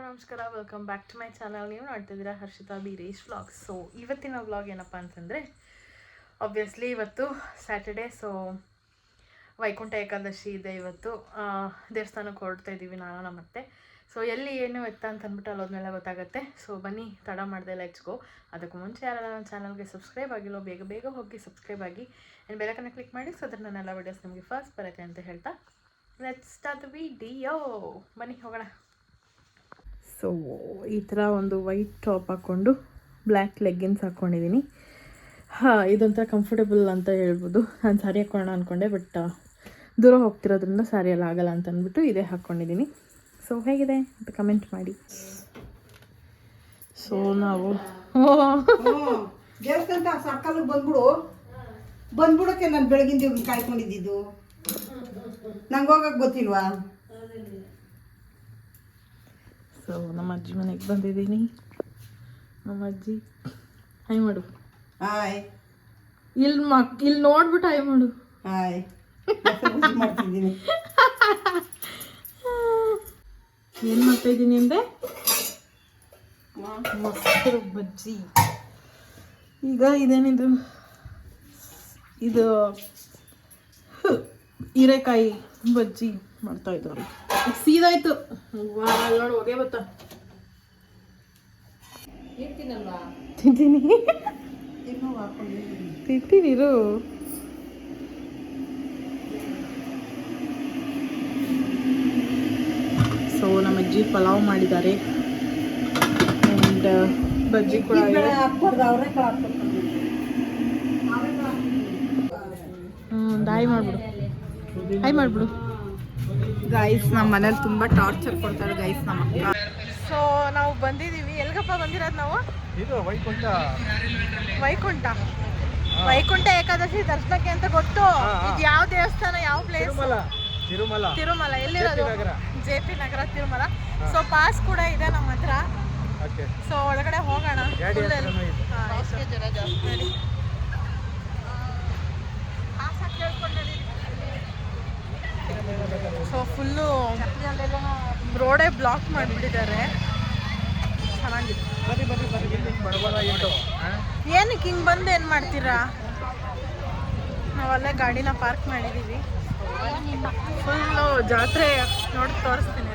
ನಮಸ್ಕಾರ. Welcome back to my channel ನೀವು ನೋಡ್ತಿದ್ದೀರಾ ಹರ್ಷಿತಾ ಬೀರೇಶ್ ವ್ಲಾಗ್ ಸೊ ಇವತ್ತಿನ ವ್ಲಾಗ್ ಏನಪ್ಪ ಅಂತಂದರೆ ಆಬ್ವಿಯಸ್ಲಿ ಇವತ್ತು ಸ್ಯಾಟರ್ಡೇ ಸೊ ವೈಕುಂಠ ಏಕಾದಶಿ ಇದೆ ಇವತ್ತು. ದೇವಸ್ಥಾನಕ್ಕೆ ಹೊರಡ್ತಾ ಇದ್ದೀವಿ ನಾನು, ನಮ್ಮ ಅತ್ತೆ. ಸೊ ಎಲ್ಲಿ ಏನು ಎತ್ತ ಅಂತ ಅಂದ್ಬಿಟ್ಟು ಅಲ್ಲೋದ್ಮೇಲೆ ಗೊತ್ತಾಗುತ್ತೆ. ಸೊ ಬನ್ನಿ, ತಡ ಮಾಡಿದೆ ಲೆಟ್ಸ್ ಗೋ ಅದಕ್ಕೂ ಮುಂಚೆ ಯಾರೆಲ್ಲ ನನ್ನ ಚಾನಲ್ಗೆ ಸಬ್ಸ್ಕ್ರೈಬ್ ಆಗಿಲ್ಲೋ ಬೇಗ ಬೇಗ ಹೋಗಿ ಸಬ್ಸ್ಕ್ರೈಬ್ ಆಗಿ. ಆ್ಯಂಡ್ ಬೆಲಕನ್ನು ಕ್ಲಿಕ್ ಮಾಡಿ ಸೊ ಅದ್ರ ನನ್ನೆಲ್ಲ ವೀಡಿಯೋಸ್ ನಿಮಗೆ ಫಸ್ಟ್ ಬರುತ್ತೆ ಅಂತ ಹೇಳ್ತಾ ಲೆಟ್ಸ್ ಸ್ಟಾರ್ಟ್ ವಿಡಿಯೋ ಬನ್ನಿ ಹೋಗೋಣ. ಸೊ ಈ ಥರ ಒಂದು ವೈಟ್ ಟಾಪ್ ಹಾಕ್ಕೊಂಡು ಬ್ಲ್ಯಾಕ್ ಲೆಗ್ಗಿನ್ಸ್ ಹಾಕ್ಕೊಂಡಿದ್ದೀನಿ ಹಾಂ ಇದೊಂಥರ ಕಂಫರ್ಟಬಲ್ ಅಂತ ಹೇಳ್ಬೋದು. ನಾನು ಸ್ಯಾರಿ ಹಾಕ್ಕೊಳ್ಳೋಣ ಅಂದ್ಕೊಂಡೆ ಬಟ್ ದೂರ ಹೋಗ್ತಿರೋದ್ರಿಂದ ಸ್ಯಾರಿ ಎಲ್ಲ ಆಗಲ್ಲ ಅಂತ ಅಂದ್ಬಿಟ್ಟು ಇದೇ ಹಾಕ್ಕೊಂಡಿದ್ದೀನಿ ಸೊ ಹೇಗಿದೆ? ಅಂತ ಕಮೆಂಟ್ ಮಾಡಿ. ಸೊ ನಾವು ದೇವಸ್ಥಾನ ಸರ್ಕಲ್ಗೆ ಬಂದ್ಬಿಡು. ಬಂದ್ಬಿಡಕ್ಕೆ ನಾನು ಬೆಳಗಿನ ದೇವ್ರನ್ನ ಕಾಯ್ಕೊಂಡಿದ್ದು. ನಂಗೆ ಹೋಗಕ್ಕೆ ಗೊತ್ತಿಲ್ವಾ? ಸೊ ನಮ್ಮ ಅಜ್ಜಿ ಮನೆಗೆ ಬಂದಿದ್ದೀನಿ. ನಮ್ಮ ಅಜ್ಜಿ ಹಾಯ್ ಮಾಡು. ಹಾಯ್ ಇಲ್ಲಿ ಮಕ್ ಇಲ್ಲಿ ನೋಡ್ಬಿಟ್ಟು ಹಾಯ್ ಮಾಡು. ಹಾಯ್ ಮಾಡ್ತಿದ್ದೀನಿ. ಏನು ಮಾಡ್ತಾ ಇದ್ದೀನಿ ಅಂದೆ? ಮೊಸರು ಬಜ್ಜಿ. ಈಗ ಇದೇನಿದು? ಇದು ಹೀರೆಕಾಯಿ ಬಜ್ಜಿ ಮಾಡ್ತಾ ಇದ್ದವ್ರು ಸೀದಾಯ್ತು ನೋಡಿ ಹೊಗೆ ಬತ್ತ. ತಿಂತೀನಿ. ತಿಂತೀನಿರು ಸೊ ನಮ್ಮ ಅಜ್ಜಿ ಪಲಾವ್ ಮಾಡಿದ್ದಾರೆ. ಆ್ಯಂಡ್ ಬಜ್ಜಿ ಕೂಡ ದಾಯಿ ಮಾಡ್ಬಿಡು. ಹಾಯ್ ಮಾಡ್ಬಿಡು ಗೈಸ್ ನಮ್ಮ ಮನೇಲಿ ತುಂಬ ಟಾರ್ಚರ್ ಕೊಡ್ತಾರೆ ಗೈಸ್ ನಮ್ಮ ಅಕ್ಕ. ಸೊ ನಾವು ಬಂದಿದ್ದೀವಿ. ಎಲ್ಗಪ್ಪ ಬಂದಿರೋದು ನಾವು? ಇದು ವೈಕುಂಠ. ವೈಕುಂಠ. ವೈಕುಂಠ ಏಕಾದಶಿ ದರ್ಶನಕ್ಕೆ ಅಂತ ಗೊತ್ತು. ಇದು ಯಾವ ದೇವಸ್ಥಾನ ಯಾವ ಪ್ಲೇಸ್ ತಿರುಮಲ. ತಿರುಮಲ. ತಿರುಮಲ. ಎಲ್ಲಿರೋದು. J P Nagar. Tirumala. So pass ಕೂಡ ಇದೆ ನಮ್ಮ ಹತ್ರ. ಓಕೆ. ಸೊ ಒಳಗಡೆ ಹೋಗೋಣ. ಗಾಡಿ Full ಹತ್ರನೂ ಇದೆ. ಹಾ, ಆಯ್ತು. ನಡಿ. ಸೊ ಫುಲ್ಲು ರೋಡೇ ಬ್ಲಾಕ್ ಮಾಡಿಬಿಟ್ಟಿದ್ದಾರೆ. ಚೆನ್ನಾಗಿದೆ. ಏನಕ್ಕೆ ಹಿಂಗೆ ಬಂದು ಏನು ಮಾಡ್ತೀರಾ? ನಾವಲ್ಲೇ ಗಾಡಿನ ಪಾರ್ಕ್ ಮಾಡಿದ್ದೀವಿ ಫುಲ್ಲು ಜಾತ್ರೆ ನೋಡಿ ತೋರಿಸ್ತೀನಿ.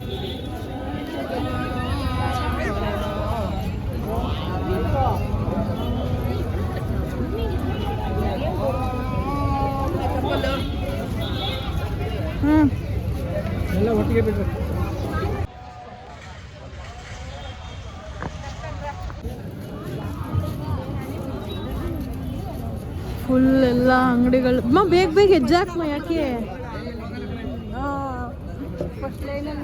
ಎಲ್ಲ ಒಟ್ಟಿಗೆ ಬಿಡ್ರಿ ಫುಲ್ ಎಲ್ಲ ಅಂಗಡಿಗಳು. ಅಮ್ಮ ಬೇಗ ಬೇಗ ಹೆಜ್ಜಾಕ್ಮ ಯಾಕೆ?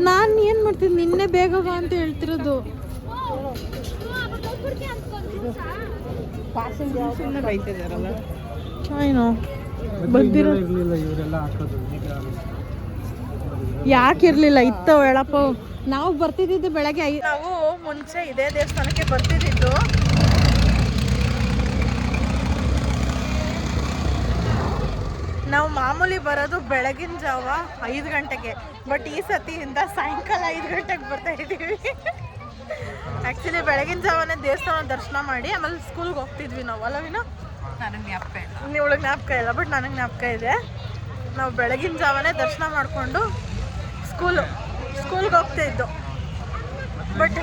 ನಾನು ಏನು ಮಾಡ್ತೀನಿ? ನಿನ್ನೆ ಬೇಗ ಬಾ ಅಂತ ಹೇಳ್ತಿರೋದು. ಏನೋ ಬಂದಿರೋ ಇವರೆಲ್ಲ ಹಾಕೋದು. ಯಾಕೆ ಇರ್ಲಿಲ್ಲ? ಇತ್ತು ಹೇಳಪ್ಪ. ನಾವು ಬರ್ತಿದ್ದಿದ್ದು ಬೆಳಗ್ಗೆ ಐದು ನಾವು ಮುಂಚೆ ಇದೇ ದೇವಸ್ಥಾನಕ್ಕೆ ಬರ್ತಿದ್ದಿದ್ದು ನಾವು ಮಾಮೂಲಿ ಬರೋದು ಬೆಳಗಿನ ಜಾವ ಐದು ಗಂಟೆಗೆ ಬಟ್ ಈ ಸತಿಯಿಂದ ಸಾಯಂಕಾಲ ಐದು ಗಂಟೆಗೆ ಬರ್ತಾ ಇದ್ದೀವಿ. ಆ್ಯಕ್ಚುಲಿ ಬೆಳಗಿನ ಜಾವನೇ ದೇವಸ್ಥಾನ ದರ್ಶನ ಮಾಡಿ ಆಮೇಲೆ ಸ್ಕೂಲ್ಗೆ ಹೋಗ್ತಿದ್ವಿ ನಾವು ಅಲ್ಲವಿನ ನನಗೆ ಜ್ಞಾಪಕ ಇಲ್ಲ. ನೀವು ಜ್ಞಾಪಕ ಇಲ್ಲ ಬಟ್ ನನಗೆ ಜ್ಞಾಪಕ ಇದೆ. ನಾವು ಬೆಳಗಿನ ಜಾವನೇ ದರ್ಶನ ಮಾಡಿಕೊಂಡು ಸ್ಕೂಲು, ಸ್ಕೂಲ್ಗೆ ಹೋಗ್ತಾ ಇದ್ದು. ಬಟ್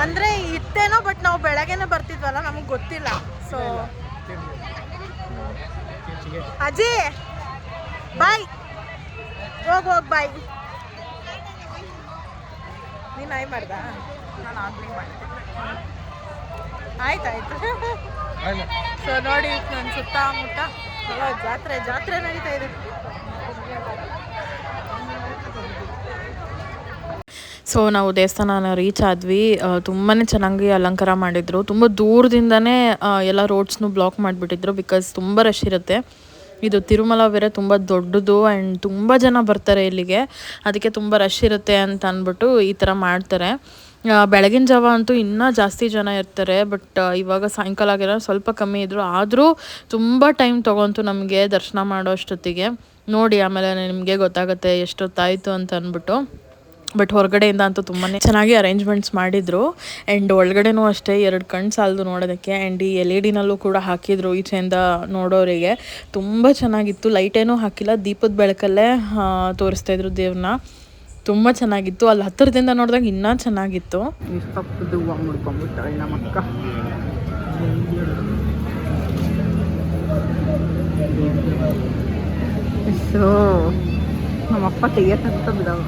ಅಂದ್ರೆ ಇತ್ತೇನೋ ಬಟ್ ನಾವು ಬೆಳಗ್ಗೆನೇ ಬರ್ತಿದ್ವಲ್ಲ, ನಮಗೆ ಗೊತ್ತಿಲ್ಲ. ಸೊ ಅಜಿ, ಬಾಯ್. ಹೋಗ್ ಹೋಗ್, ಬಾಯ್. ನೀನು ಆಯ್ ಮಾಡ್ದ? ಆಯ್ತಾಯ್ತು ಆಯ್ತು. ಸೊ ನೋಡಿ ನನ್ನ ಸುತ್ತಮುತ್ತ. ಜಾತ್ರೆ ಜಾತ್ರೆ ನಡೀತಾ ಇದೆ. ಸೊ ನಾವು ದೇವಸ್ಥಾನ ರೀಚ್ ಆದ್ವಿ. ತುಂಬಾ ಚೆನ್ನಾಗಿ ಅಲಂಕಾರ ಮಾಡಿದ್ರು. ತುಂಬ ದೂರದಿಂದನೇ ಎಲ್ಲ ರೋಡ್ಸ್ನು ಬ್ಲಾಕ್ ಮಾಡಿಬಿಟ್ಟಿದ್ರು ಬಿಕಾಸ್ ತುಂಬ ರಶ್ ಇರುತ್ತೆ. ಇದು ತಿರುಮಲ ಬೇರೆ ತುಂಬ ದೊಡ್ಡದು ಆ್ಯಂಡ್ ತುಂಬ ಜನ ಬರ್ತಾರೆ ಇಲ್ಲಿಗೆ. ಅದಕ್ಕೆ ತುಂಬ ರಶ್ ಇರುತ್ತೆ ಅಂತ ಅಂದ್ಬಿಟ್ಟು ಈ ಥರ ಮಾಡ್ತಾರೆ. ಬೆಳಗಿನ ಜಾವ ಅಂತೂ ಇನ್ನೂ ಜಾಸ್ತಿ ಜನ ಇರ್ತಾರೆ ಬಟ್ ಇವಾಗ ಸಾಯಂಕಾಲ ಆಗಿರೋ ಸ್ವಲ್ಪ ಕಮ್ಮಿ ಇದ್ದರು ಆದರೂ ತುಂಬ ಟೈಮ್ ತೊಗೊಂತು ನಮಗೆ ದರ್ಶನ ಮಾಡೋ ಅಷ್ಟೊತ್ತಿಗೆ. ನೋಡಿ, ಆಮೇಲೆ ನಿಮಗೆ ಗೊತ್ತಾಗುತ್ತೆ ಎಷ್ಟೊತ್ತಾಯಿತು ಅಂತ ಅಂದ್ಬಿಟ್ಟು. ಬಟ್ ಹೊರಗಡೆಯಿಂದ ಅಂತೂ ತುಂಬಾ ಚೆನ್ನಾಗಿ ಅರೇಂಜ್ಮೆಂಟ್ಸ್ ಮಾಡಿದರು. ಆ್ಯಂಡ್ ಒಳಗಡೆನೂ ಅಷ್ಟೇ ಎರಡು ಕಣ್ಣು ಸಾಲದು ನೋಡೋದಕ್ಕೆ. ಆ್ಯಂಡ್ ಈ ಎಲ್ ಇ ಡಿನಲ್ಲೂ ಕೂಡ ಹಾಕಿದ್ರು ಈಚೆಯಿಂದ ನೋಡೋರಿಗೆ. ತುಂಬ ಚೆನ್ನಾಗಿತ್ತು. ಲೈಟೇನೂ ಹಾಕಿಲ್ಲ. ದೀಪದ ಬೆಳಕಲ್ಲೇ ತೋರಿಸ್ತಾಯಿದ್ರು ದೇವ್ರನ್ನ ತುಂಬ ಚೆನ್ನಾಗಿತ್ತು. ಅಲ್ಲಿ ಹತ್ತಿರದಿಂದ ನೋಡಿದಾಗ ಇನ್ನೂ ಚೆನ್ನಾಗಿತ್ತು. ಸೊ ನಮ್ಮಪ್ಪ ತೆಗಿಯಕ್ಕಂತ ಬಿಡವ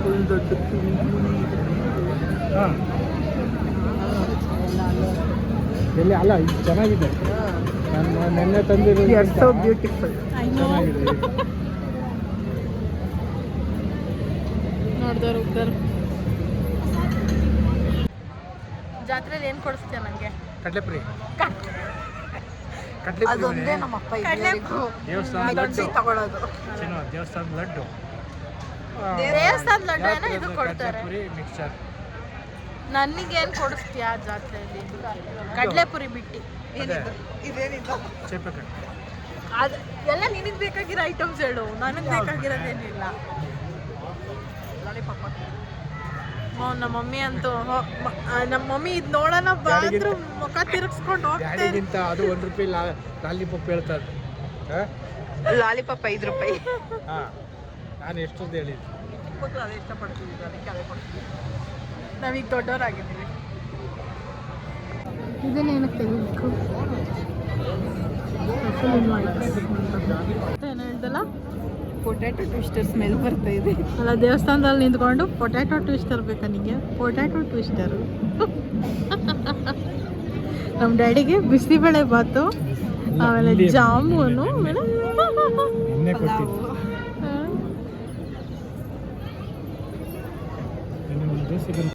ಫುಲ್ ದೊಡ್ಡ ಎಲ್ಲಿ ಅಲ್ಲ ಇದು ಚೆನ್ನಾಗಿದೆ. ನಾನು ನೆನ್ನೆ ತಂದಿರೋ ಸೊ ಬ್ಯೂಟಿಫುಲ್ ಚೆನ್ನಾಗಿದೆ. ನೋಡ್ದವ್ರು ಹೋಗ್ದಾರು ಜಾತ್ರೆಲಿ ಏನು ಕೊಡಿಸ್ತೀಯ ನನಗೆ? ಕಡ್ಲೆಪುರಿ. ಅದೊಂದೇ ತಗೊಳ್ಳೋದು ಚಿನ್ನ ದೇವಸ್ಥಾನದ ಲಡ್ಡು. ದೇವಸ್ಥಾನದ ಲಡ್ಡು ಏನೋ ಇದು ಕೊಡ್ತಾರೆ. ಪುರಿ ಮಿಕ್ಸರ್ ನನಗೇನು ಕೊಡಿಸ್ತೀಯಾ ಜಾತ್ರೆಯಲ್ಲಿ? ಕಡಲೆಪುರಿ ಬಿಟ್ಟಿ. ಏನಿದು ಅದು ಎಲ್ಲ ನಿನಗೆ ಬೇಕಾಗಿರೋ ಐಟಮ್ಸ್ ಹೇಳು. ನನಗೆ ಬೇಕಾಗಿರೋದೇನಿಲ್ಲ. ಹ್ಞೂ ನಮ್ಮ ಮಮ್ಮಿ ಅಂತೂ ನಮ್ಮ ಮಮ್ಮಿ ಇದು ನೋಡೋಣ ಬಾ ಅಂದ್ರು ಮುಖ ತಿರುಗಿಸ್ಕೊಂಡು ಹೋಗ್ತಾ ಡ್ಯಾಡಿಗಿಂತ ಅದು ಒಂದು ರೂಪಾಯಿ ಲಾ ಲಾಲಿಪಾಪ್ ಹೇಳ್ತಾರೆ. ಹಾಂ? ಲಾಲಿಪಾಪ್ ಐದು ರೂಪಾಯಿ. ಹಾಂ ನಾನು ಎಷ್ಟೊಂದು ಹೇಳಿದ್ದೆ. ಮಕ್ಕಳು ಅದೇ ಇಷ್ಟಪಡ್ತೀವಿ ಅದಕ್ಕೆ ಅದೇ ಕೊಡ್ತೀವಿ ನಾವೀಗ ದೊಡ್ಡವರಾಗಿದ್ದೀವಿ. ಇದನ್ನೇನಕ್ಕೆ ತೆಗಿಬೇಕು ಏನು ಹೇಳ್ದಲ್ಲ? ಪೊಟ್ಯಾಟೊ ಟ್ವಿಸ್ಟರ್ ಸ್ಮೆಲ್ ಬರ್ತಾ ಇದೆ. ಅಲ್ಲ ದೇವಸ್ಥಾನದಲ್ಲಿ ನಿಂತ್ಕೊಂಡು ಪೊಟ್ಯಾಟೊ ಟ್ವಿಸ್ಟರ್ ಬೇಕಾ ನಿಮಗೆ ಪೊಟ್ಯಾಟೊ ಟ್ವಿಸ್ಟರು. ನಮ್ಮ ಡ್ಯಾಡಿಗೆ ಬಿಸಿಬೇಳೆ ಬಾತು ಆಮೇಲೆ ಜಾಮೂನು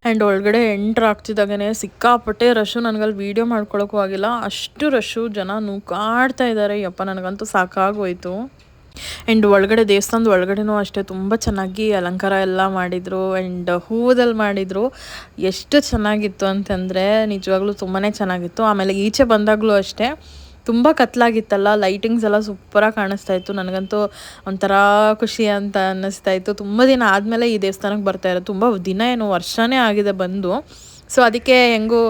ಆ್ಯಂಡ್ ಒಳಗಡೆ ಎಂಟ್ರ್ ಆಗ್ತಿದ್ದಾಗೇ ಸಿಕ್ಕಾಪಟ್ಟೆ ರಶು ನನಗಲ್ಲಿ ವೀಡಿಯೋ ಮಾಡ್ಕೊಳಕ್ಕೂ ಆಗಿಲ್ಲ. ಅಷ್ಟು ರಶ್ಶು ಜನ ನೂಕಾಡ್ತಾ ಇದ್ದಾರೆ ಯಪ್ಪ ನನಗಂತೂ ಸಾಕಾಗೋಯ್ತು. ಆ್ಯಂಡ್ ಒಳಗಡೆ ದೇವಸ್ಥಾನದ ಒಳಗಡೆನೂ ಅಷ್ಟೇ ತುಂಬ ಚೆನ್ನಾಗಿ ಅಲಂಕಾರ ಎಲ್ಲ ಮಾಡಿದರು. ಆ್ಯಂಡ್ ಹೂವದಲ್ಲಿ ಮಾಡಿದರು. ಎಷ್ಟು ಚೆನ್ನಾಗಿತ್ತು ಅಂತಂದರೆ ನಿಜವಾಗ್ಲೂ ತುಂಬಾ ಚೆನ್ನಾಗಿತ್ತು. ಆಮೇಲೆ ಈಚೆ ಬಂದಾಗಲೂ ಅಷ್ಟೇ ತುಂಬ ಕತ್ಲಾಗಿತ್ತಲ್ಲ ಲೈಟಿಂಗ್ಸ್ ಎಲ್ಲ ಸೂಪರಾಗಿ ಕಾಣಿಸ್ತಾ ಇತ್ತು. ನನಗಂತೂ ಒಂಥರ ಖುಷಿ ಅಂತ ಅನ್ನಿಸ್ತಾ ಇತ್ತು. ತುಂಬ ದಿನ ಆದಮೇಲೆ ಈ ದೇವಸ್ಥಾನಕ್ಕೆ ಬರ್ತಾ ಇರೋದು. ತುಂಬ ದಿನ ಏನು ವರ್ಷನೇ ಆಗಿದೆ ಬಂದು. ಸೊ ಅದಕ್ಕೆ ಹೆಂಗೂ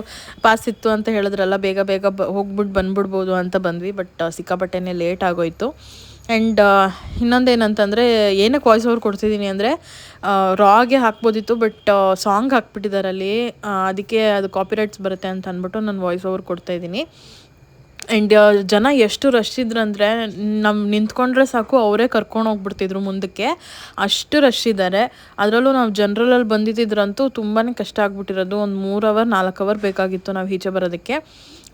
ಪಾಸ್ ಇತ್ತು ಅಂತ ಹೇಳಿದ್ರಲ್ಲ, ಬೇಗ ಬೇಗ ಬ ಹೋಗ್ಬಿಟ್ಟು ಬಂದ್ಬಿಡ್ಬೋದು ಅಂತ ಬಂದ್ವಿ. ಬಟ್ ಸಿಕ್ಕಾಪಟ್ಟೆನೇ ಲೇಟ್ ಆಗೋಯ್ತು. ಆ್ಯಂಡ್ ಇನ್ನೊಂದೇನಂತಂದರೆ, ಏನಕ್ಕೆ ವಾಯ್ಸ್ ಓವರ್ ಕೊಡ್ತಿದ್ದೀನಿ ಅಂದರೆ ರಾಗೆ ಹಾಕ್ಬೋದಿತ್ತು ಬಟ್ ಸಾಂಗ್ ಹಾಕ್ಬಿಟ್ಟಿದ್ದಾರೆ ಅಲ್ಲಿ ಅದಕ್ಕೆ ಅದು ಕಾಪಿರೈಟ್ಸ್ ಬರುತ್ತೆ ಅಂತ ಅಂದ್ಬಿಟ್ಟು ನಾನು ವಾಯ್ಸ್ ಓವರ್ ಕೊಡ್ತಾ ಇದ್ದೀನಿ. ಆ್ಯಂಡ್ ಜನ ಎಷ್ಟು ರಶ್ ಇದ್ರಂದರೆ ನಮ್ಮ ನಿಂತ್ಕೊಂಡ್ರೆ ಸಾಕು, ಅವರೇ ಕರ್ಕೊಂಡು ಹೋಗ್ಬಿಡ್ತಿದ್ರು ಮುಂದಕ್ಕೆ. ಅಷ್ಟು ರಶ್ ಇದ್ದಾರೆ ಅದರಲ್ಲೂ ನಾವು ಜನರಲಲ್ಲಿ ಬಂದಿದ್ದಿದ್ರಂತೂ ತುಂಬಾ ಕಷ್ಟ ಆಗ್ಬಿಟ್ಟಿರೋದು. ಒಂದು ಮೂರು ಅವರ್ ನಾಲ್ಕು ಅವರ್ ಬೇಕಾಗಿತ್ತು ನಾವು ಈಚೆ ಬರೋದಕ್ಕೆ.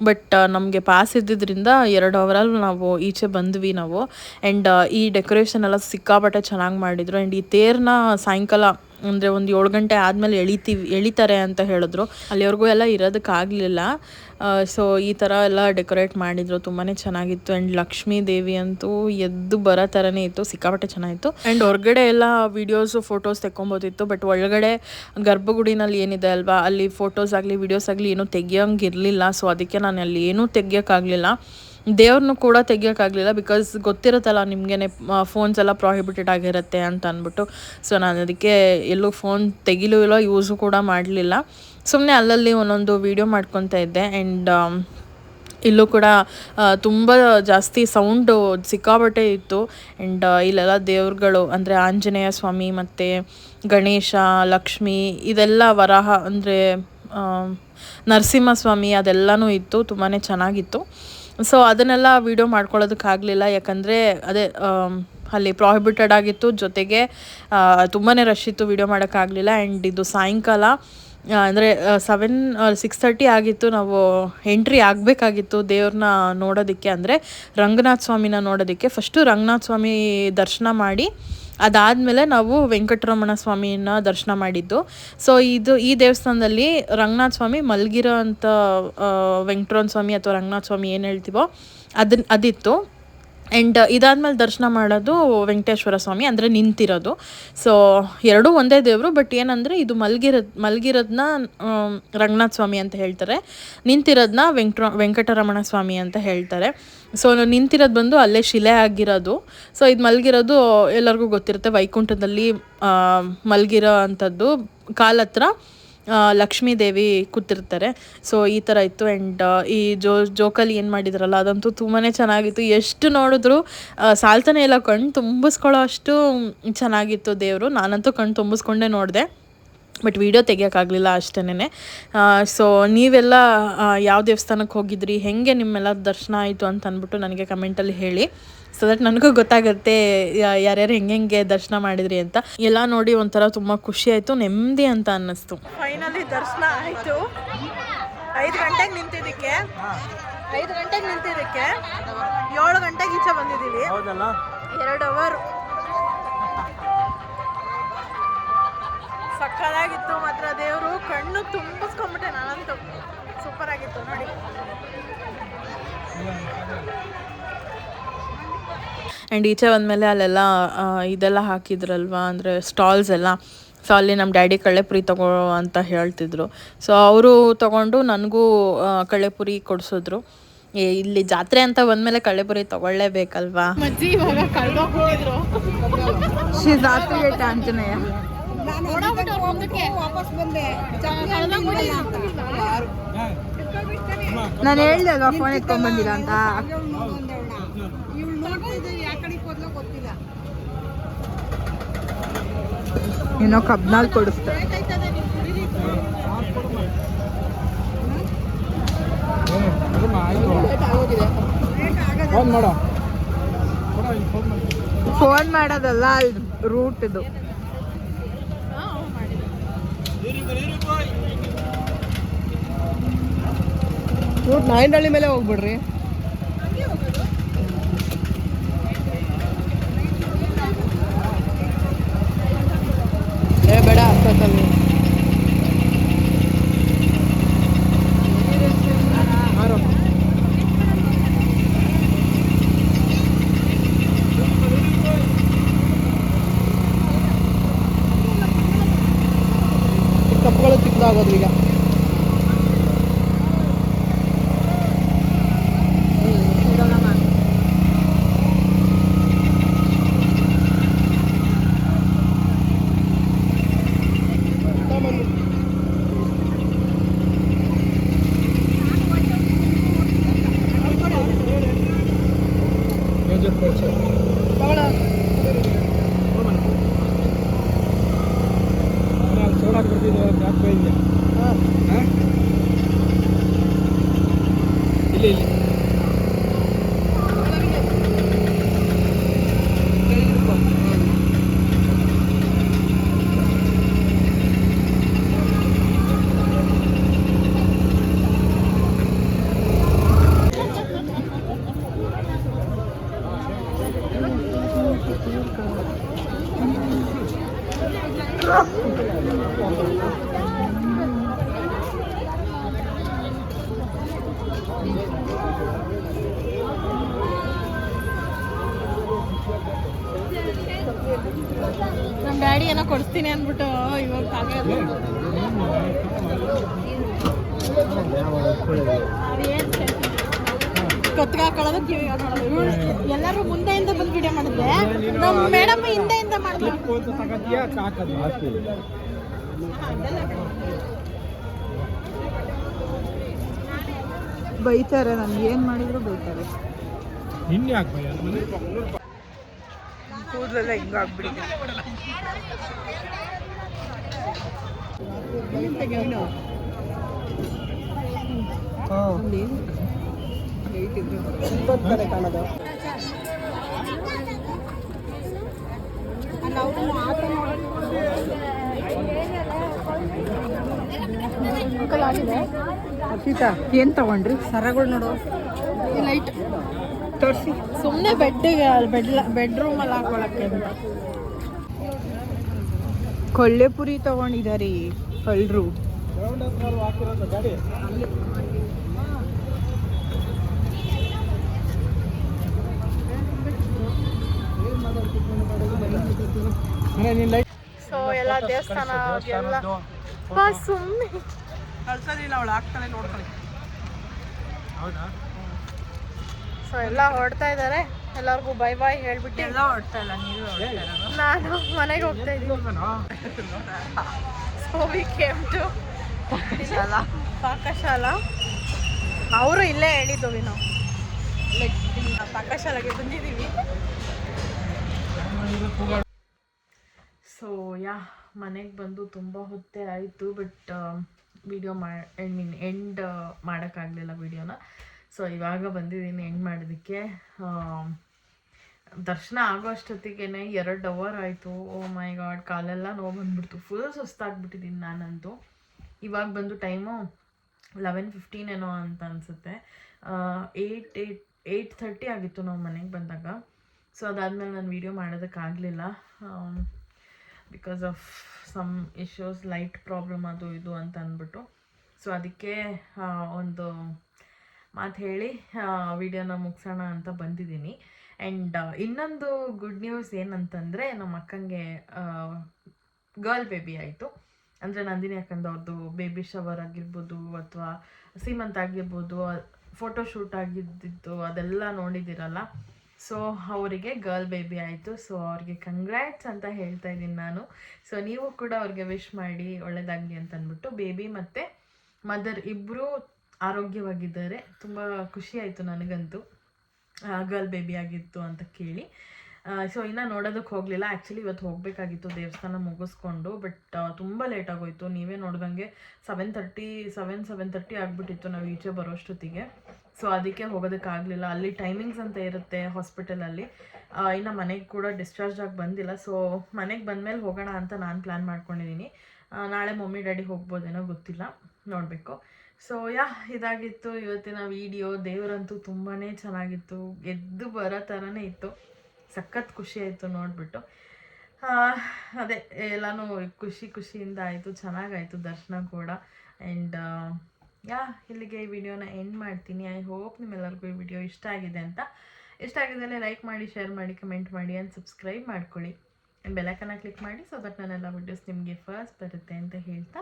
ಬಟ್ ನಮಗೆ ಪಾಸ್ ಇದ್ದಿದ್ದರಿಂದ ಎರಡು ಅವರಲ್ಲಿ ನಾವು ಈಚೆ ಬಂದ್ವಿ ನಾವು. ಆ್ಯಂಡ್ ಈ ಡೆಕೋರೇಷನ್ ಎಲ್ಲ ಸಿಕ್ಕಾಪಟ್ಟೆ ಚೆನ್ನಾಗಿ ಮಾಡಿದರು. ಆ್ಯಂಡ್ ಈ ತೇರನ್ನ ಸಾಯಂಕಾಲ, ಅಂದರೆ ಒಂದು ಏಳು ಗಂಟೆ ಆದಮೇಲೆ ಎಳಿತೀವಿ, ಎಳಿತಾರೆ ಅಂತ ಹೇಳಿದ್ರು. ಅಲ್ಲಿವರೆಗೂ ಎಲ್ಲ ಇರೋದಕ್ಕಾಗಲಿಲ್ಲ. ಸೊ ಈ ಥರ ಎಲ್ಲ ಡೆಕೋರೇಟ್ ಮಾಡಿದ್ರು. ತುಂಬಾ ಚೆನ್ನಾಗಿತ್ತು. ಆ್ಯಂಡ್ ಲಕ್ಷ್ಮೀ ದೇವಿ ಅಂತೂ ಎದ್ದು ಬರೋ ಥರನೇ ಇತ್ತು. ಸಿಕ್ಕಾಪಟ್ಟೆ ಚೆನ್ನಾಗಿತ್ತು. ಆ್ಯಂಡ್ ಹೊರಗಡೆ ಎಲ್ಲ ವೀಡಿಯೋಸು ಫೋಟೋಸ್ ತೆಕ್ಕೊಬೋದಿತ್ತು. ಬಟ್ ಒಳಗಡೆ ಗರ್ಭಗುಡಿನಲ್ಲಿ ಏನಿದೆ ಅಲ್ವಾ? ಅಲ್ಲಿ ಫೋಟೋಸ್ ಆಗಲಿ ವೀಡಿಯೋಸ್ ಆಗಲಿ ಏನೂ ತೆಗಿಯೋಂಗಿರಲಿಲ್ಲ. ಸೊ ಅದಕ್ಕೆ ನಾನು ಅಲ್ಲಿ ಏನೂ ತೆಗಿಯೋಕ್ಕಾಗಲಿಲ್ಲ. ದೇವ್ರನ್ನೂ ಕೂಡ ತೆಗಿಯೋಕ್ಕಾಗಲಿಲ್ಲ. ಬಿಕಾಸ್ ಗೊತ್ತಿರುತ್ತಲ್ಲ, ನಿಮಗೇನೆ ಫೋನ್ಸ್ ಎಲ್ಲ ಪ್ರಾಹಿಬಿಟೆಡ್ ಆಗಿರುತ್ತೆ ಅಂತ ಅಂದ್ಬಿಟ್ಟು. ಸೊ ನಾನು ಅದಕ್ಕೆ ಎಲ್ಲೂ ಫೋನ್ ತೆಗಿಲೂ ಇಲ್ಲ ಯೂಸು ಕೂಡ ಮಾಡಲಿಲ್ಲ. ಸುಮ್ಮನೆ ಅಲ್ಲಲ್ಲಿ ಒಂದೊಂದು ವೀಡಿಯೋ ಮಾಡ್ಕೊತಾ ಇದ್ದೆ ಆ್ಯಂಡ್ ಇಲ್ಲೂ ಕೂಡ ತುಂಬ ಜಾಸ್ತಿ ಸೌಂಡು ಸಿಕ್ಕಾಬಟ್ಟೆ ಇತ್ತು ಆ್ಯಂಡ್ ಇಲ್ಲೆಲ್ಲ ದೇವ್ರುಗಳು ಅಂದರೆ ಆಂಜನೇಯ ಸ್ವಾಮಿ ಮತ್ತು ಗಣೇಶ, ಲಕ್ಷ್ಮಿ ಇದೆಲ್ಲ ವರಾಹ ಅಂದರೆ ನರಸಿಂಹಸ್ವಾಮಿ ಅದೆಲ್ಲನೂ ಇತ್ತು ತುಂಬಾ ಚೆನ್ನಾಗಿತ್ತು. ಸೊ ಅದನ್ನೆಲ್ಲ ವೀಡಿಯೋ ಮಾಡ್ಕೊಳ್ಳೋದಕ್ಕಾಗಲಿಲ್ಲ ಯಾಕಂದರೆ ಅದೇ ಅಲ್ಲಿ ಪ್ರಾಹಿಬಿಟೆಡ್ ಆಗಿತ್ತು ಜೊತೆಗೆ ತುಂಬಾ ರಶ್ ಇತ್ತು ವೀಡಿಯೋ ಮಾಡೋಕ್ಕಾಗಲಿಲ್ಲ ಆ್ಯಂಡ್ ಇದು ಸಾಯಂಕಾಲ. ಅಂದರೆ ಸೆವೆನ್ ಸಿಕ್ಸ್ ತರ್ಟಿ ಆಗಿತ್ತು, ನಾವು ಎಂಟ್ರಿ ಆಗಬೇಕಾಗಿತ್ತು ದೇವ್ರನ್ನ ನೋಡೋದಕ್ಕೆ. ಅಂದರೆ, ರಂಗನಾಥ ಸ್ವಾಮಿನ ನೋಡೋದಕ್ಕೆ. ಫಸ್ಟು ರಂಗನಾಥ ಸ್ವಾಮಿ ದರ್ಶನ ಮಾಡಿ, ಅದಾದಮೇಲೆ ನಾವು ವೆಂಕಟರಮಣ ಸ್ವಾಮಿನ ದರ್ಶನ ಮಾಡಿದ್ದು. ಸೊ ಇದು, ಈ ದೇವಸ್ಥಾನದಲ್ಲಿ ರಂಗನಾಥ ಸ್ವಾಮಿ ಮಲಗಿರೋ ಅಂಥ ವೆಂಕಟರಮಣ ಸ್ವಾಮಿ ಅಥವಾ ರಂಗನಾಥ ಸ್ವಾಮಿ ಏನು ಹೇಳ್ತೀವೋ ಅದನ್ನ ಅದಿತ್ತು. ಆ್ಯಂಡ್ ಇದಾದ್ಮೇಲೆ ದರ್ಶನ ಮಾಡೋದು ವೆಂಕಟೇಶ್ವರ ಸ್ವಾಮಿ, ಅಂದರೆ ನಿಂತಿರೋದು. ಸೊ ಎರಡೂ ಒಂದೇ ದೇವರು ಬಟ್ ಏನಂದರೆ ಇದು ಮಲಗಿರೋದು ಮಲಗಿರೋದನ್ನ ರಂಗನಾಥ ಸ್ವಾಮಿ ಅಂತ ಹೇಳ್ತಾರೆ. ನಿಂತಿರೋದನ್ನ ವೆಂಕಟ ವೆಂಕಟರಮಣ ಸ್ವಾಮಿ ಅಂತ ಹೇಳ್ತಾರೆ. ಸೊ ನಿಂತಿರೋದು ಬಂದು ಅಲ್ಲೇ ಶಿಲೆ ಆಗಿರೋದು. ಸೊ ಇದು ಮಲಗಿರೋದು ಎಲ್ಲರಿಗೂ ಗೊತ್ತಿರುತ್ತೆ. ವೈಕುಂಠದಲ್ಲಿ ಮಲಗಿರೋ ಅಂಥದ್ದು. ಕಾಲತ್ರ ಆ, ಲಕ್ಷ್ಮೀ ದೇವಿ ಕೂತಿರ್ತಾರೆ. ಸೊ ಈ ಥರ ಇತ್ತು ಆ್ಯಂಡ್ ಈ ಜೋ ಜೋಕಲ್ಲಿ ಏನು ಮಾಡಿದ್ರಲ್ಲ ಅದಂತೂ ತುಂಬಾ ಚೆನ್ನಾಗಿತ್ತು. ಎಷ್ಟು ನೋಡಿದ್ರು ಸಾಲ್ತಾನೆ ಇಲ್ಲ ಕಣ್ಣು ತುಂಬಿಸ್ಕೊಳ್ಳೋ ಅಷ್ಟು ಚೆನ್ನಾಗಿತ್ತು ದೇವರು. ನಾನಂತೂ ಕಣ್ಣು ತುಂಬಿಸ್ಕೊಂಡೇ ನೋಡಿದೆ. ಬಟ್ ವೀಡಿಯೋ ತೆಗಿಯೋಕ್ಕಾಗಲಿಲ್ಲ ಅಷ್ಟೇ ಸೊ ನೀವೆಲ್ಲ ಯಾವ ದೇವಸ್ಥಾನಕ್ಕೆ ಹೋಗಿದ್ರಿ? ಹೇಗೆ ನಿಮ್ಮೆಲ್ಲ ದರ್ಶನ ಆಯಿತು ಅಂತ ಅಂದ್ಬಿಟ್ಟು ನನಗೆ ಕಮೆಂಟಲ್ಲಿ ಹೇಳಿ. ಸೊ ದಟ್ ನನಗೂ ಗೊತ್ತಾಗುತ್ತೆ ಯಾ- ಯಾರ್ಯಾರು ಹೆಂಗೆ ಹೆಂಗೆ ದರ್ಶನ ಮಾಡಿದ್ರಿ ಅಂತ. ಎಲ್ಲ ನೋಡಿ ಒಂಥರ ತುಂಬ ಖುಷಿ ಆಯಿತು ನೆಮ್ಮದಿ ಅಂತ ಅನ್ನಿಸ್ತು. ಫೈನಲಿ ದರ್ಶನ ಆಯಿತು. ಐದು ಗಂಟೆಗೆ ನಿಂತಿದ್ದಕ್ಕೆ. ಐದು ಗಂಟೆಗೆ ನಿಂತಿದ್ದಕ್ಕೆ. ಏಳು ಗಂಟೆಗೆ ಈಚೆ ಬಂದಿದ್ದೀವಿ. ಎರಡು ಅವರ್ ಸಕ್ಕದಾಗಿತ್ತು ಮಾತ್ರ ದೇವರು ಕಣ್ಣು ತುಂಬಿಸ್ಕೊಂಬಿಟ್ಟೆ ನಾನಂತೂ. ಸೂಪರ್ ಆಗಿತ್ತು ನೋಡಿ. ಆ್ಯಂಡ್ ಈಚೆ ಬಂದಮೇಲೆ ಅಲ್ಲೆಲ್ಲ ಇದೆಲ್ಲ ಹಾಕಿದ್ರಲ್ವಾ ಅಂದರೆ ಸ್ಟಾಲ್ಸ್ ಎಲ್ಲ. ಸೊ ಅಲ್ಲಿ ನಮ್ಮ ಡ್ಯಾಡಿ ಕಳ್ಳೆಪುರಿ ತಗೋ ಅಂತ ಹೇಳ್ತಿದ್ರು. ಸೊ ಅವರು ತಗೊಂಡು ನನಗೂ ಕಳೆಪುರಿ ಕಳ್ಳೆಪುರಿ ಕೊಡಿಸಿದ್ರು. ಏ ಇಲ್ಲಿ ಜಾತ್ರೆ ಅಂತ ಬಂದಮೇಲೆ ಕಳ್ಳೆಪುರಿ ತಗೊಳ್ಳೇಬೇಕಲ್ವಾ? ನಾನು ಹೇಳ್ದೆ ಅಲ್ವಾ ಫೋನ್ ಎತ್ಕೊಂಡ್ಬಂದಿಲ್ಲ ಅಂತ? ಏನೋ ಕಬ್ನಾಲ್ ಕೊಡಿಸ್ತಾರೆ ಫೋನ್ ಮಾಡೋದಲ್ಲ ಅಲ್ಲಿ ರೂಟ್ ಇದು. ರೂಟ್ ನಾಯಂಡಹಳ್ಳಿ ಮೇಲೆ ಹೋಗ್ಬಿಡ್ರಿ ಏ ಬೇಡ ಅಷ್ಟೊತ್ತಲ್ಲಿ ಕಪ್ಪುಗಳು ಚಿಕ್ಕದಾಗೋದು ಈಗ ನಮ್ಮ ಡ್ಯಾಡಿ ಏನೋ ಕೊಡಿಸ್ತೀನಿ ಅಂದ್ಬಿಟ್ಟು ಇವಾಗ ಆಗಲ್ಲ ಕತ್ಗೆ ಹಾಕೊಳ್ಳೋದು ಇವ್ಳು ಎಲ್ಲರೂ ಮುಂದೆಯಿಂದ ಬಂದು ವಿಡಿಯೋ ಮಾಡಿದ್ರೆ ನಮ್ಮ ಮೇಡಮ್ ಹಿಂದೆಯಿಂದ ಮಾಡಿದ್ರು. ಬೈತಾರೆ ನಮ್ಗೆ ಏನ್ ಮಾಡಿದ್ರು ಬೈತಾರೆ. ಕೂದಲೆಲ್ಲ ಹಿಂಗಾಗ್ಬಿಡಿ ಅರ್ಪಿತಾ ಏನ್ ತಗೊಂಡ್ರಿ? ಸರಗಳು ನೋಡು. ಲೈಟ್ ತೋರಿಸಿ. ಸುಮ್ಮನೆ ಬೆಡ್ಡಿಗೆ ಬೆಡ್ ಬೆಡ್ರೂಮಲ್ಲಿ ಹಾಕೊಳಕ್ಕೆ ಕೊಳ್ಳೆ ಪುರಿ ತಗೊಂಡಿದ್ದಾರೆ ಕಳ್ಳರು. ಸೊ ಎಲ್ಲ ದೇವಸ್ಥಾನ ಸುಮ್ಮನೆ ಅವಳು ಆಗ್ತಾನೆ ಹೌದಾ ಸೊ ಎಲ್ಲ ಎಲ್ಲರಿಗೂ ಬೈ ಬಾಯ್ ಹೇಳ್ಬಿಟ್ಟು ಎಲ್ಲ ಹೊಡ್ತಾ ಇಲ್ಲ ನೀವು ನಾನು ಮನೆಗೆ ಹೋಗ್ತಾ ಇದ್ದೀನಿ. So we came to Pakashala. ಅವರು ಇಲ್ಲೇ ಹೇಳಿದ್ದೀವಿ ನಾವು ಲೈಕ್ ಪಾಕಶಾಲೆಗೆ ಬಂದಿದ್ದೀವಿ. ಸೊ ಯಾ ಮನೆಗೆ ಬಂದು ತುಂಬ ಹೊತ್ತೆ ಆಯಿತು ಬಟ್ ವಿಡಿಯೋ ಮಾ ಐ ಮೀನ್ ಎಂಡ್ ಮಾಡೋಕ್ಕಾಗಲಿಲ್ಲ ವಿಡಿಯೋನ ಸೊ ಇವಾಗ ಬಂದಿದ್ದೀನಿ ಎಂಡ್ ಮಾಡೋದಕ್ಕೆ. ದರ್ಶನ ಆಗೋ ಅಷ್ಟೊತ್ತಿಗೆ ಎರಡು ಅವರ್ ಆಯಿತು. ಓ ಮೈ ಗಾಡ್ ಕಾಲೆಲ್ಲ ನೋವು ಬಂದ್ಬಿಡ್ತು. ಫುಲ್ ಸುಸ್ತಾಗ್ಬಿಟ್ಟಿದ್ದೀನಿ ನಾನಂತೂ. ಇವಾಗ ಬಂದು ಟೈಮು ಲೆವೆನ್ ಫಿಫ್ಟೀನ್ ಏನೋ ಅಂತ ಅನಿಸುತ್ತೆ. ಏಯ್ಟ್ ಏಯ್ಟ್ ಏಯ್ಟ್ ಥರ್ಟಿ ಆಗಿತ್ತು ನಾವು ಮನೆಗೆ ಬಂದಾಗ. ಸೊ ಅದಾದಮೇಲೆ ನಾನು video ಮಾಡೋದಕ್ಕಾಗಲಿಲ್ಲ because of some issues light problem ಅದು ಇದು ಅಂತ ಅಂದ್ಬಿಟ್ಟು ಸೊ ಅದಕ್ಕೆ ಒಂದು ಮಾತು ಹೇಳಿ ವಿಡಿಯೋನ ಮುಗಿಸೋಣ ಅಂತ ಬಂದಿದ್ದೀನಿ. ಆ್ಯಂಡ್ ಇನ್ನೊಂದು ಗುಡ್ ನ್ಯೂಸ್ ಏನಂತಂದರೆ ನಮ್ಮ ಅಕ್ಕಂಗೆ ಗರ್ಲ್ ಬೇಬಿ ಆಯಿತು. ಅಂದರೆ ನಂದಿನಿ ಅಕ್ಕಂದವ್ರದ್ದು ಬೇಬಿ ಶವರ್ ಆಗಿರ್ಬೋದು ಅಥವಾ ಸೀಮಂತ್ ಆಗಿರ್ಬೋದು ಫೋಟೋಶೂಟ್ ಆಗಿದ್ದಿದ್ದು ಅದೆಲ್ಲ ನೋಡಿದ್ದೀರಲ್ಲ ಸೊ ಅವರಿಗೆ ಗರ್ಲ್ ಬೇಬಿ ಆಯಿತು. ಸೊ ಅವ್ರಿಗೆ ಕಂಗ್ರ್ಯಾಟ್ಸ್ ಅಂತ ಹೇಳ್ತಾ ಇದ್ದೀನಿ ನಾನು. ಸೊ ನೀವು ಕೂಡ ಅವ್ರಿಗೆ ವಿಶ್ ಮಾಡಿ ಒಳ್ಳೆಯದಾಗಲಿ ಅಂತ ಅಂದ್ಬಿಟ್ಟು ಬೇಬಿ ಮತ್ತು ಮದರ್ ಇಬ್ಬರೂ ಆರೋಗ್ಯವಾಗಿದ್ದಾರೆ. ತುಂಬ ಖುಷಿ ಆಯಿತು ನನಗಂತೂ. ಗರ್ಲ್ ಬೇಬಿ ಆಗಿತ್ತು ಅಂತ ಕೇಳಿ. ಸೊ ಇನ್ನು ನೋಡೋದಕ್ಕೆ ಹೋಗಲಿಲ್ಲ. ಆ್ಯಕ್ಚುಲಿ ಇವತ್ತು ಹೋಗಬೇಕಾಗಿತ್ತು ದೇವಸ್ಥಾನ ಮುಗಿಸ್ಕೊಂಡು ಬಟ್ ತುಂಬ ಲೇಟ್ ಆಗೋಯ್ತು. ನೀವೇ ನೋಡ್ದಂಗೆ seven thirty seven seven thirty ಆಗಿಬಿಟ್ಟಿತ್ತು ನಾವು ಈಚೆ ಬರೋಷ್ಟೊತ್ತಿಗೆ. ಸೊ ಅದಕ್ಕೆ ಹೋಗೋದಕ್ಕಾಗಲಿಲ್ಲ ಅಲ್ಲಿ ಟೈಮಿಂಗ್ಸ್ ಅಂತ ಇರುತ್ತೆ ಹಾಸ್ಪಿಟಲಲ್ಲಿ ಇನ್ನು ಮನೆಗೆ ಕೂಡ ಡಿಸ್ಚಾರ್ಜ್ ಆಗಿ ಬಂದಿಲ್ಲ. ಸೊ ಮನೆಗೆ ಬಂದಮೇಲೆ ಹೋಗೋಣ ಅಂತ ನಾನು ಪ್ಲ್ಯಾನ್ ಮಾಡ್ಕೊಂಡಿದ್ದೀನಿ ನಾಳೆ ಮಮ್ಮಿ ಡ್ಯಾಡಿ ಹೋಗ್ಬೋದೇನೋ ಗೊತ್ತಿಲ್ಲ. ನೋಡಬೇಕು. ಸೊ ಯಾ, ಇದಾಗಿತ್ತು ಇವತ್ತಿನ ವಿಡಿಯೋ ದೇವರಂತೂ ತುಂಬಾ ಚೆನ್ನಾಗಿತ್ತು. ಗೆದ್ದು ಬರೋ ಥರನೇ ಇತ್ತು. ಸಖತ್ ಖುಷಿ ಆಯಿತು ನೋಡಿಬಿಟ್ಟು. ಅದೇ, ಎಲ್ಲನೂ ಖುಷಿ ಖುಷಿಯಿಂದ ಆಯಿತು. ಚೆನ್ನಾಗಾಯಿತು ದರ್ಶನ ಕೂಡ. ಆ್ಯಂಡ್ ಯಾ, ಇಲ್ಲಿಗೆ ಈ ವಿಡಿಯೋನ ಎಂಡ್ ಮಾಡ್ತೀನಿ. ಐ ಹೋಪ್ ನಿಮ್ಮೆಲ್ಲರಿಗೂ ಈ ವಿಡಿಯೋ ಇಷ್ಟ ಆಗಿದೆ ಅಂತ. ಇಷ್ಟ ಆಗಿದ್ದಲ್ಲಿ ಲೈಕ್ ಮಾಡಿ ಶೇರ್ ಮಾಡಿ ಕಮೆಂಟ್ ಮಾಡಿ ಆ್ಯಂಡ್ ಸಬ್ಸ್ಕ್ರೈಬ್ ಮಾಡ್ಕೊಳ್ಳಿ. ಬೆಲೈಕನ್ನ ಕ್ಲಿಕ್ ಮಾಡಿ ಸೊ ದಟ್ ನಾನೆಲ್ಲ ವಿಡಿಯೋಸ್ ನಿಮಗೆ ಫಸ್ಟ್ ಬರುತ್ತೆ ಅಂತ ಹೇಳ್ತಾ